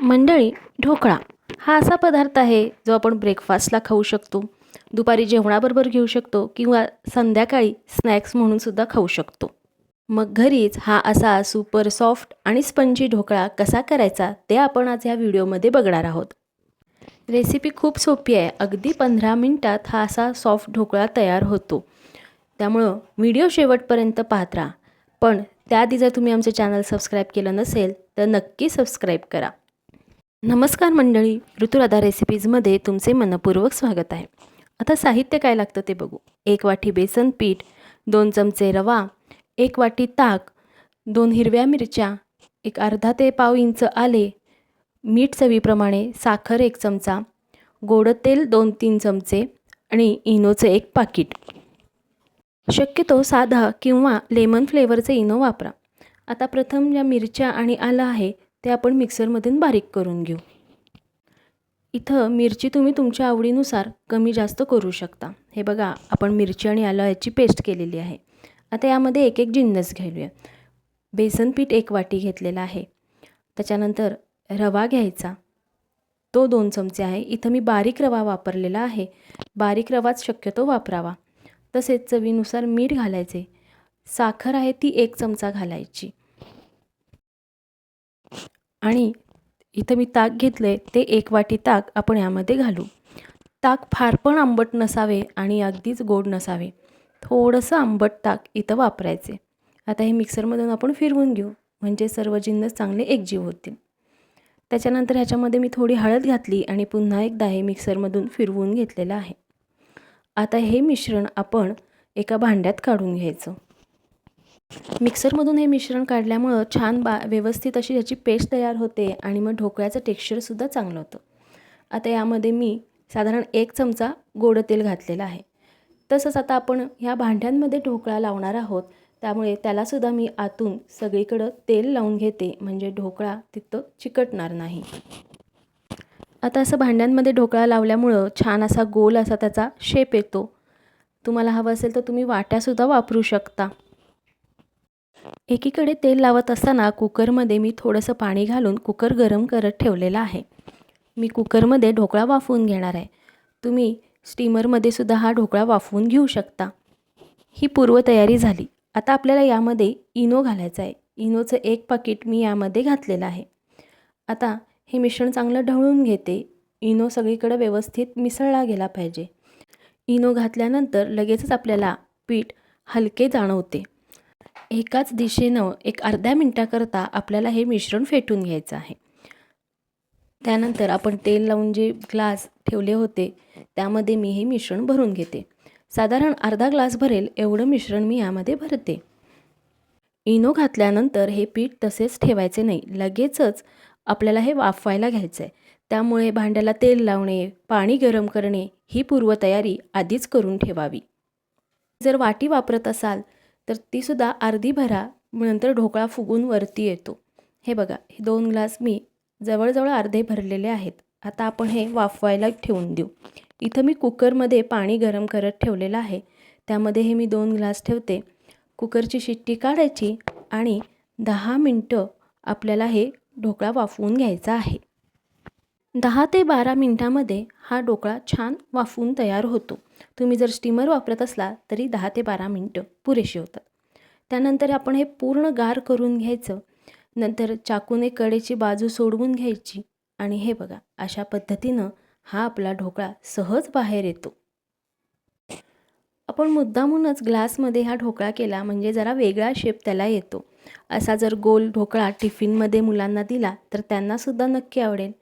मंडळी ढोकळा हा असा पदार्थ आहे जो आपण ब्रेकफास्टला खाऊ शकतो. दुपारी जेवणाबरोबर घेऊ शकतो किंवा संध्याकाळी स्नॅक्स म्हणूनसुद्धा खाऊ शकतो. मग घरीच हा असा सुपर सॉफ्ट आणि स्पंजी ढोकळा कसा करायचा ते आपण आज ह्या व्हिडिओमध्ये बघणार आहोत. रेसिपी खूप सोपी आहे. अगदी पंधरा मिनटात हा असा सॉफ्ट ढोकळा तयार होतो. त्यामुळं व्हिडिओ शेवटपर्यंत पाहत राहा. पण त्याआधी जर तुम्ही आमचे चॅनल सबस्क्राईब केलं नसेल तर नक्की सबस्क्राईब करा. नमस्कार मंडळी ऋतुराधा रेसिपीजमध्ये तुमचे मनपूर्वक स्वागत आहे. आता साहित्य काय लागतं ते बघू. एक वाटी बेसन पीठ दोन चमचे रवा एक वाटी ताक दोन हिरव्या मिरच्या एक अर्धा ते पाव इंच आले मीठ चवीप्रमाणे साखर एक चमचा गोड तेल दोन तीन चमचे आणि इनोचं एक पाकिट. शक्यतो साधा किंवा लेमन फ्लेवरचे इनो वापरा. आता प्रथम ज्या मिरच्या आणि आलं आहे ते आपण मिक्सरमधून बारीक करून घेऊ. इथं मिरची तुम्ही तुमच्या आवडीनुसार कमी जास्त करू शकता. हे बघा आपण मिरची आणि आलं याची पेस्ट केलेली आहे. आता यामध्ये एक एक जिन्नस घेऊया. बेसन पीठ एक वाटी घेतलेला आहे. त्याच्यानंतर रवा घ्यायचा. तो दोन चमचे आहे. इथं मी बारीक रवा वापरलेला आहे. बारीक रवाच शक्यतो वापरावा. तसेच चवीनुसार मीठ घालायचे. साखर आहे ती एक चमचा घालायची. आणि इथं मी ताक घेतलं आहे ते एक वाटी ताक आपण यामध्ये घालू. ताक फार पण आंबट नसावे आणि अगदीच गोड नसावे. थोडंसं आंबट ताक इथं वापरायचे. आता हे मिक्सरमधून आपण फिरवून घेऊ. म्हणजे सर्व जिन्नस चांगले एकजीव होतील. त्याच्यानंतर ह्याच्यामध्ये मी थोडी हळद घातली आणि पुन्हा एकदा हे मिक्सरमधून फिरवून घेतलेलं आहे. आता हे मिश्रण आपण एका भांड्यात काढून घ्यायचं. मिक्सरमधून हे मिश्रण काढल्यामुळं छान बा व्यवस्थित अशी ह्याची पेस्ट तयार होते आणि मग ढोकळ्याचं टेक्स्चरसुद्धा चांगलं होतं. आता यामध्ये मी साधारण एक चमचा गोड तेल घातलेलं आहे. तसंच आता आपण ह्या भांड्यांमध्ये ढोकळा लावणार आहोत. त्यामुळे त्यालासुद्धा मी आतून सगळीकडं तेल लावून घेते म्हणजे ढोकळा तिथं चिकटणार नाही. आता असं भांड्यांमध्ये ढोकळा लावल्यामुळं छान असा गोल असा त्याचा शेप येतो. तुम्हाला हवं असेल तर तुम्ही वाट्यासुद्धा वापरू शकता. एकीकडे तेल लावत असताना कुकरमध्ये मी थोडंसं पाणी घालून कुकर गरम करत ठेवलेला आहे. मी कुकरमध्ये ढोकळा वाफवून घेणार आहे. तुम्ही स्टीमरमध्ये सुद्धा हा ढोकळा वाफवून घेऊ शकता. ही पूर्वतयारी झाली. आता आपल्याला यामध्ये इनो घालायचं आहे. इनोचं एक पाकिट मी यामध्ये घातलेलं आहे. आता हे मिश्रण चांगलं ढवळून घेते. इनो सगळीकडं व्यवस्थित मिसळला गेला पाहिजे. इनो घातल्यानंतर लगेचच आपल्याला पीठ हलके जाणवते. एकाच दिशेनं एक अर्ध्या मिनटाकरता आपल्याला हे मिश्रण फेटून घ्यायचं आहे. त्यानंतर आपण तेल लावून जे ग्लास ठेवले होते त्यामध्ये मी हे मिश्रण भरून घेते. साधारण अर्धा ग्लास भरेल एवढं मिश्रण मी यामध्ये भरते. इनो घातल्यानंतर हे पीठ तसेच ठेवायचे नाही लगेचच आपल्याला हे वाफवायला घ्यायचं आहे त्यामुळे भांड्याला तेल लावणे पाणी गरम करणे ही पूर्वतयारी आधीच करून ठेवावी. जर वाटी वापरत असाल तर तीसुद्धा अर्धी भरा नंतर ढोकळा फुगून वरती येतो. हे बघा हे दोन ग्लास मी जवळजवळ अर्धे भरलेले आहेत. आता आपण हे वाफवायला ठेवून देऊ. इथं मी कुकरमध्ये पाणी गरम करत ठेवलेलं आहे. त्यामध्ये हे मी दोन ग्लास ठेवते. कुकरची शिट्टी काढायची आणि दहा मिनटं आपल्याला हे ढोकळा वाफवून घ्यायचा आहे. दहा ते बारा मिनटामध्ये हा ढोकळा छान वाफवून तयार होतो. तुम्ही जर स्टीमर वापरत असला तरी दहा ते बारा मिनटं पुरेशी होतात. त्यानंतर आपण हे पूर्ण गार करून घ्यायचं. नंतर चाकूने कडेची बाजू सोडवून घ्यायची. आणि हे बघा अशा पद्धतीनं हा आपला ढोकळा सहज बाहेर येतो. आपण मुद्दामूनच ग्लासमध्ये हा ढोकळा केला म्हणजे जरा वेगळा शेप त्याला येतो. असा जर गोल ढोकळा टिफिनमध्ये मुलांना दिला तर त्यांनासुद्धा नक्की आवडेल.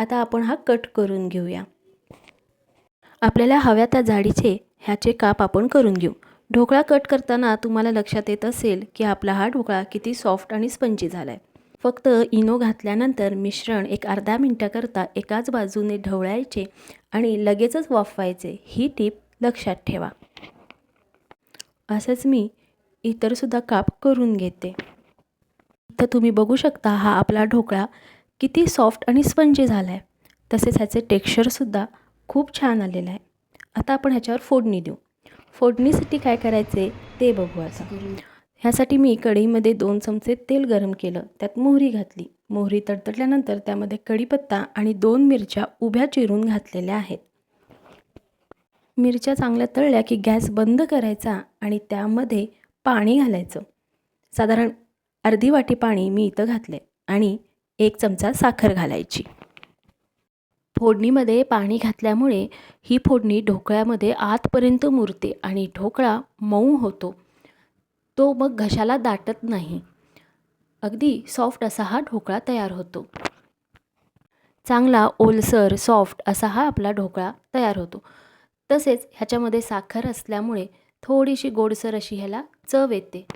आता आपण हा कट करून घेऊया. आपल्याला हव्या त्या जाडीचे ह्याचे काप आपण करून घेऊ. ढोकळा कट करताना तुम्हाला लक्षात येत असेल की आपला हा ढोकळा किती सॉफ्ट आणि स्पंजी झाला आहे फक्त इनो घातल्यानंतर मिश्रण एक अर्धा मिनटाकरता एकाच बाजूने ढवळायचे आणि लगेचच वाफवायचे. ही टीप लक्षात ठेवा. असंच मी इतरसुद्धा काप करून घेते. तर तुम्ही बघू शकता हा आपला ढोकळा किती सॉफ्ट आणि स्पंजी झाला आहे तसेच ह्याचे टेक्स्चरसुद्धा खूप छान आलेलं आहे. आता आपण ह्याच्यावर फोडणी देऊ. फोडणीसाठी काय करायचे ते बघू आता. ह्यासाठी मी कढईमध्ये दोन चमचे तेल गरम केलं. त्यात मोहरी घातली. मोहरी तडतडल्यानंतर त्यामध्ये कढीपत्ता आणि दोन मिरच्या उभ्या चिरून घातलेल्या आहेत. मिरच्या चांगल्या तळल्या की गॅस बंद करायचा आणि त्यामध्ये पाणी घालायचं. साधारण अर्धी वाटी पाणी मी इथं घातले आणि एक चमचा साखर घालायची. फोडणीमध्ये पाणी घातल्यामुळे ही फोडणी ढोकळ्यामध्ये आतपर्यंत मुरते आणि ढोकळा मऊ होतो. तो मग घशाला दाटत नाही. अगदी सॉफ्ट असा हा ढोकळा तयार होतो. चांगला ओलसर सॉफ्ट असा हा आपला ढोकळा तयार होतो. तसेच ह्याच्यामध्ये साखर असल्यामुळे थोडीशी गोडसर अशी ह्याला चव येते.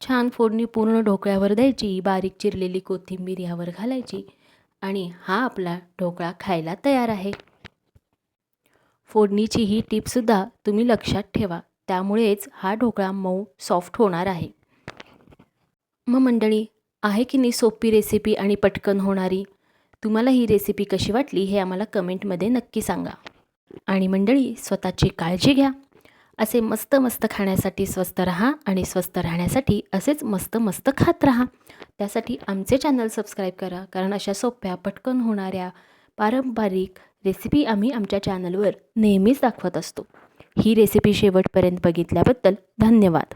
छान फोडणी पूर्ण ढोकळ्यावर द्यायची बारीक चिरलेली कोथिंबीर ह्यावर घालायची आणि हा आपला ढोकळा खायला तयार आहे. फोडणीची ही टीपसुद्धा तुम्ही लक्षात ठेवा त्यामुळेच हा ढोकळा मऊ सॉफ्ट होणार आहे. मग मंडळी आहे की नाही सोपी रेसिपी आणि पटकन होणारी? तुम्हाला ही रेसिपी कशी वाटली हे आम्हाला कमेंटमध्ये नक्की सांगा. आणि मंडळी स्वतःची काळजी घ्या. असे मस्त मस्त खाण्यासाठी स्वस्त राहा आणि स्वस्त राहण्यासाठी असेच मस्त मस्त खात राहा. त्यासाठी आमचे चॅनल सबस्क्राईब करा कारण अशा सोप्या पटकन होणाऱ्या पारंपरिक रेसिपी आम्ही आमच्या चॅनलवर नेहमीच दाखवत असतो. ही रेसिपी शेवटपर्यंत बघितल्याबद्दल धन्यवाद.